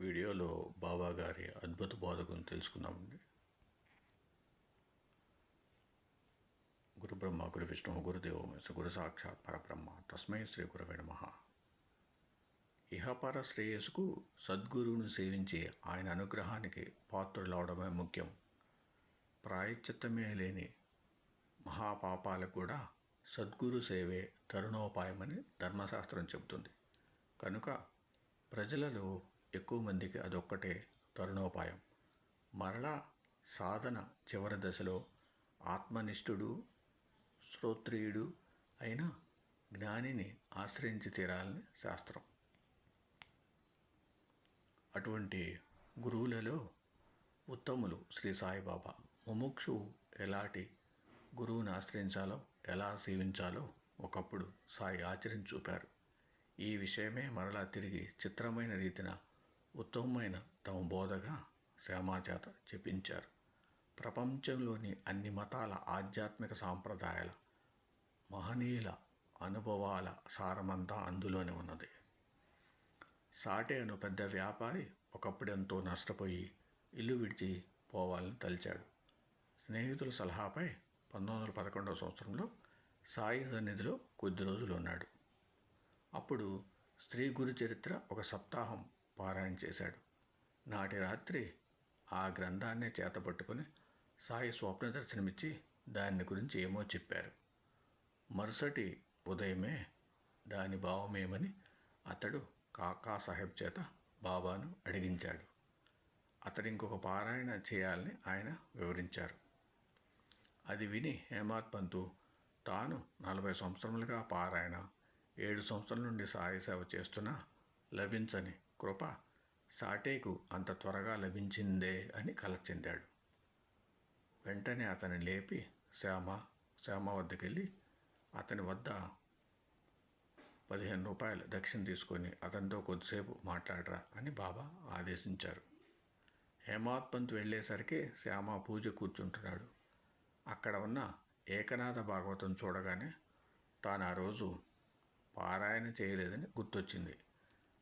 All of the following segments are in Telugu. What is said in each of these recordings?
వీడియోలో బాబా గారి అద్భుత బోధకుని తెలుసుకుందామండి. గురు బ్రహ్మ గురు విష్ణు గురుదేవ గురు సాక్షాత్ పరబ్రహ్మ తస్మై శ్రీ గురవే నమ. ఇహపర శ్రేయస్సుకు సద్గురువును సేవించి ఆయన అనుగ్రహానికి పాత్రులవడమే ముఖ్యం. ప్రాయశ్చిత్తమే లేని మహాపాపాలకు కూడా సద్గురు సేవే తరుణోపాయమని ధర్మశాస్త్రం చెబుతుంది. కనుక ప్రజలలో ఎక్కువ మందికి అదొక్కటే తరుణోపాయం. మరలా సాధన చివరి దశలో ఆత్మనిష్ఠుడు శ్రోత్రియుడు అయిన జ్ఞానిని ఆశ్రయించి తీరాలని శాస్త్రం. అటువంటి గురువులలో ఉత్తములు శ్రీ సాయిబాబా. ముముక్షు ఎలాంటి గురువుని ఆశ్రయించాలో ఎలా సేవించాలో ఒకప్పుడు సాయి ఆచరించి చూపారు. ఈ విషయమే మరలా తిరిగి చిత్రమైన రీతిన ఉత్తమమైన తమ బోధగా శ్యామాచేత చెప్పించారు. ప్రపంచంలోని అన్ని మతాల ఆధ్యాత్మిక సాంప్రదాయాల మహనీయుల అనుభవాల సారమంతా అందులోనే ఉన్నది. సాటే అను పెద్ద వ్యాపారి ఒకప్పుడు ఎంతో నష్టపోయి ఇల్లు విడిచి పోవాలని తలిచాడు. స్నేహితుల సలహాపై పంతొమ్మిది వందల పదకొండవ సంవత్సరంలో సాయి సన్నిధిలో కొద్ది రోజులు ఉన్నాడు. అప్పుడు స్త్రీ గురు చరిత్ర ఒక సప్తాహం పారాయణ చేశాడు. నాటి రాత్రి ఆ గ్రంథాన్నే చేతపట్టుకొని సాయి స్వప్న దర్శనమిచ్చి దాని గురించి ఏమో చెప్పారు. మరుసటి ఉదయమే దాని భావమేమని అతడు కాకా సాహెబ్ చేత బాబాను అడిగించాడు. అతడు ఇంకొక పారాయణ చేయాలని ఆయన వివరించారు. అది విని హేమాత్ పంతు తాను నలభై సంవత్సరములుగా పారాయణ ఏడు సంవత్సరాల నుండి సాయి సేవ చేస్తున్నా లభించని కృప సాటేకు అంత త్వరగా లభించిందే అని కలచెందాడు వెంటనే అతన్ని లేపి శ్యామ శ్యామ వద్దకెళ్ళి అతని వద్ద పదిహేను రూపాయలు దక్షిణ తీసుకొని అతనితో కొద్దిసేపు మాట్లాడరా అని బాబా ఆదేశించారు. హేమాత్ పంత్ వెళ్ళేసరికి శ్యామ పూజ కూర్చుంటున్నాడు. అక్కడ ఉన్న ఏకనాథ భాగవతం చూడగానే తాను ఆ రోజు పారాయణ చేయలేదని గుర్తొచ్చింది.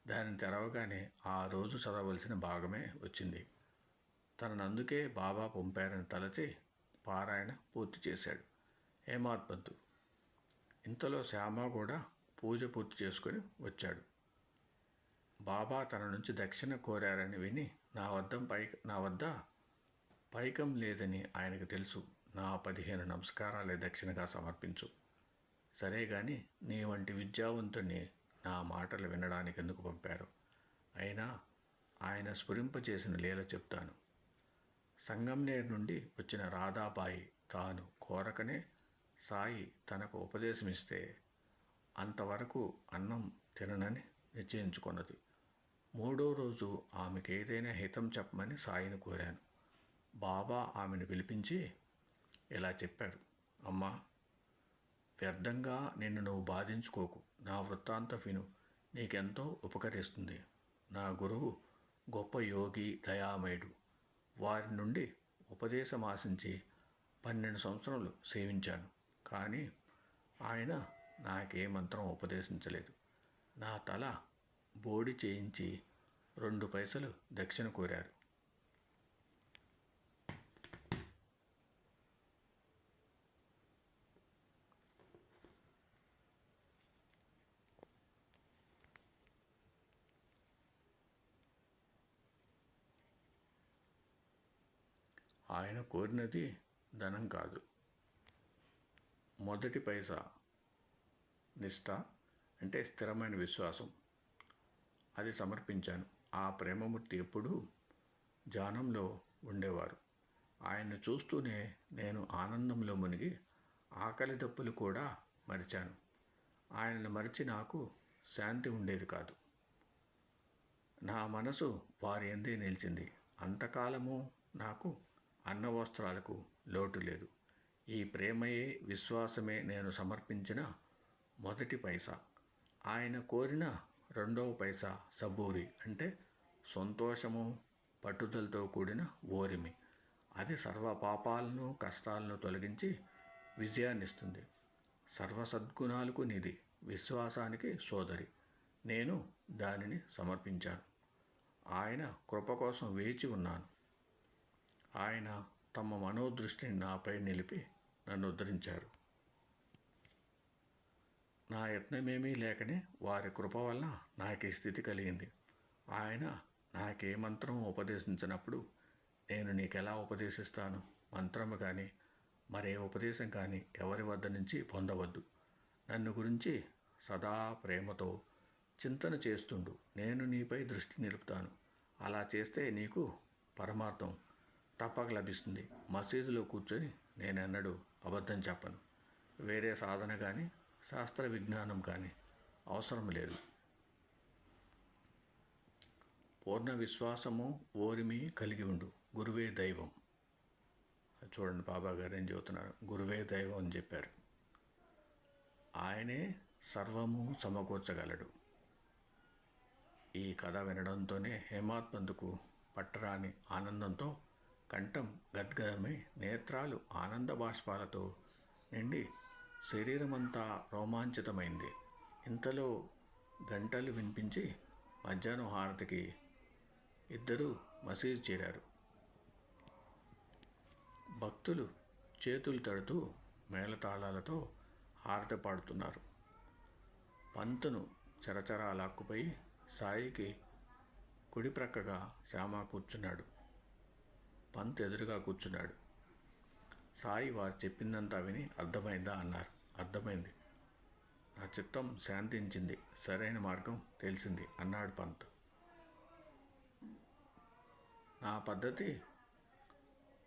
దాన్ని తెరవగానే ఆ రోజు చదవలసిన భాగమే వచ్చింది. తననందుకే బాబా పంపారని తలచి పారాయణ పూర్తి చేశాడు. ఏమాత్మద్దు ఇంతలో శ్యామ కూడా పూజ పూర్తి చేసుకొని వచ్చాడు. బాబా తన నుంచి దక్షిణ కోరారని విని నా వద్ద పై నా వద్ద పైకం లేదని ఆయనకు తెలుసు. నా పదిహేను నమస్కారాలే దక్షిణగా సమర్పించు. సరే కానీ నీ వంటి విద్యావంతుణ్ణి నా మాటలు వినడానికి ఎందుకు పంపారు? అయినా ఆయన స్ఫురింపచేసిన లీల చెప్తాను. సంగంనేర్ నుండి వచ్చిన రాధాబాయి తాను కోరకనే సాయి తనకు ఉపదేశమిస్తే అంతవరకు అన్నం తిననని నిశ్చయించుకున్నది. మూడో రోజు ఆమెకు ఏదైనా హితం చెప్పమని సాయిని కోరాను. బాబా ఆమెను పిలిపించి ఇలా చెప్పారు. అమ్మా వ్యర్థంగా నిన్ను నువ్వు బాధించుకోకు. నా వృత్తాంత విను. నీకెంతో ఉపకరిస్తుంది. నా గురువు గొప్ప యోగి దయామయుడు. వారి నుండి ఉపదేశం ఆశించి పన్నెండు సంవత్సరాలు సేవించాను. కానీ ఆయన నాకే మంత్రం ఉపదేశించలేదు. నా తల బోడి చేయించి రెండు పైసలు దక్షిణ కోరారు. ఆయన కోరినది ధనం కాదు. మొదటి పైసా నిష్ఠ అంటే స్థిరమైన విశ్వాసం. అది సమర్పించాను. ఆ ప్రేమమూర్తి ఎప్పుడూ ధ్యానంలో ఉండేవారు. ఆయన్ను చూస్తూనే నేను ఆనందంలో మునిగి ఆకలి దప్పులు కూడా మరిచాను. ఆయనను మరిచి నాకు శాంతి ఉండేది కాదు. నా మనసు వారి ఎందే నిలిచింది. అంతకాలము నాకు అన్న వస్త్రాలకు లోటు లేదు. ఈ ప్రేమయే విశ్వాసమే నేను సమర్పించిన మొదటి పైసా. ఆయన కోరిన రెండవ పైసా సబూరి అంటే సంతోషము పట్టుదలతో కూడిన ఓరిమి. అది సర్వ పాపాలను కష్టాలను తొలగించి విజయాన్ని ఇస్తుంది సర్వ సద్గుణాలకు నిధి విశ్వాసానికి సోదరి. నేను దానిని సమర్పించాను. ఆయన కృప కోసం వేచి ఉన్నాను. ఆయన తమ మనోదృష్టిని నాపై నిలిపి నన్ను ఉద్ధరించారు. నా యత్నమేమీ లేకనే వారి కృప వల్ల నాకు ఈ స్థితి కలిగింది. ఆయన నాకే మంత్రం ఉపదేశించినప్పుడు నేను నీకెలా ఉపదేశిస్తాను? మంత్రము కానీ మరే ఉపదేశం కానీ ఎవరి వద్ద నుంచి పొందవద్దు. నన్ను గురించి సదా ప్రేమతో చింతన చేస్తుండు. నేను నీపై దృష్టి నిలుపుతాను. అలా చేస్తే నీకు పరమార్థం తప్పక లభిస్తుంది. మసీదులో కూర్చొని నేనెన్నడూ అబద్ధం చెప్పను. వేరే సాధన కానీ శాస్త్ర విజ్ఞానం కానీ అవసరం లేదు. పూర్ణ విశ్వాసము ఓరిమి కలిగి ఉండు. గురువే దైవం. చూడండి బాబా గారు ఏం చెబుతున్నారు. గురువే దైవం అని చెప్పారు. ఆయనే సర్వము సమకూర్చగలడు. ఈ కథ వినడంతోనే హేమాత్మందుకు పట్టరాని ఆనందంతో కంఠం గద్గదమై నేత్రాలు ఆనంద బాష్పాలతో నిండి శరీరమంతా రోమాంచితమైంది. ఇంతలో గంటలు వినిపించి మధ్యాహ్నం హారతికి ఇద్దరూ మసీదు చేరారు. భక్తులు చేతులు తడుతూ మేళతాళాలతో హారతి పాడుతున్నారు. పంతును చరచరా లాక్కుపోయి సాయికి కుడి ప్రక్కగా శ్యామ కూర్చున్నాడు. పంత్ ఎదురుగా కూర్చున్నాడు. సాయి వారు చెప్పిందంతా విని అర్థమైందా అన్నారు. అర్థమైంది. నా చిత్తం శాంతించింది. సరైన మార్గం తెలిసింది అన్నాడు పంత్. నా పద్ధతి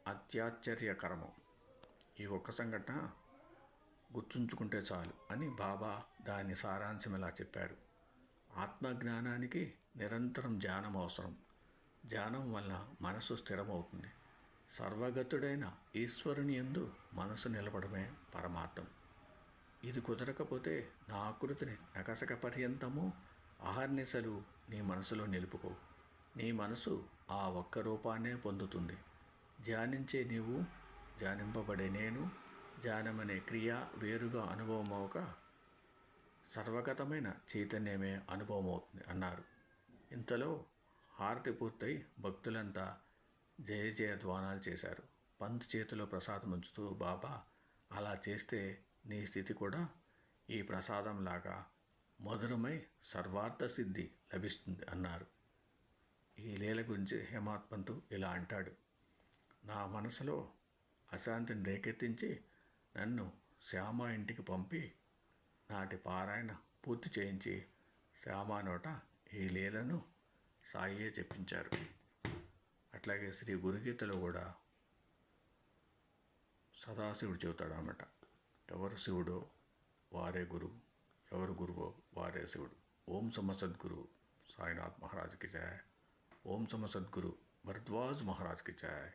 అత్యాశ్చర్యకరము. ఈ ఒక్క సంఘటన గుర్తుంచుకుంటే చాలు అని బాబా దాని సారాంశం ఇలా చెప్పారు ఆత్మజ్ఞానానికి నిరంతరం ధ్యానం అవసరం. ధ్యానం వల్ల మనసు స్థిరమవుతుంది. సర్వగతుడైన ఈశ్వరుని ఎందు మనసు నిలబడమే పరమార్థం. ఇది కుదరకపోతే నా ఆకృతిని నకసక పర్యంతము అహర్నిశలు నీ మనసులో నిలుపుకో నీ మనసు ఆ ఒక్క రూపాన్నే పొందుతుంది. ధ్యానించే నీవు ధ్యానింపబడే నేను ధ్యానమనే క్రియ వేరుగా అనుభవం అవక సర్వగతమైన చైతన్యమే అనుభవం అవుతుంది అన్నారు. ఇంతలో హారతి పూర్తయి భక్తులంతా జయ జయ ధ్వానాలు చేశారు. పంత్ చేతిలో ప్రసాదం ఉంచుతూ బాబా అలా చేస్తే నీ స్థితి కూడా ఈ ప్రసాదంలాగా మధురమై సర్వార్థ సిద్ధి లభిస్తుంది అన్నారు. ఈ లీల గురించి హేమాత్మంతు ఇలా అంటాడు. నా మనసులో అశాంతిని రేకెత్తించి నన్ను శ్యామ ఇంటికి పంపి నాటి పారాయణ పూర్తి చేయించి శ్యామ నోట ఈ లీలను సాయియే చెప్పించారు. అట్లాగే శ్రీ గురుగీతలో కూడా సదాశివుడు చెబుతాడు అనమాట ఎవరు శివుడో వారే గురువు ఎవరు గురువో వారే శివుడు. ఓం సమ సద్గురు సాయినాథ్ మహారాజ్కి జాయ్ ఓం సమ సద్గురు భరద్వాజ్ మహారాజ్కి జాయ్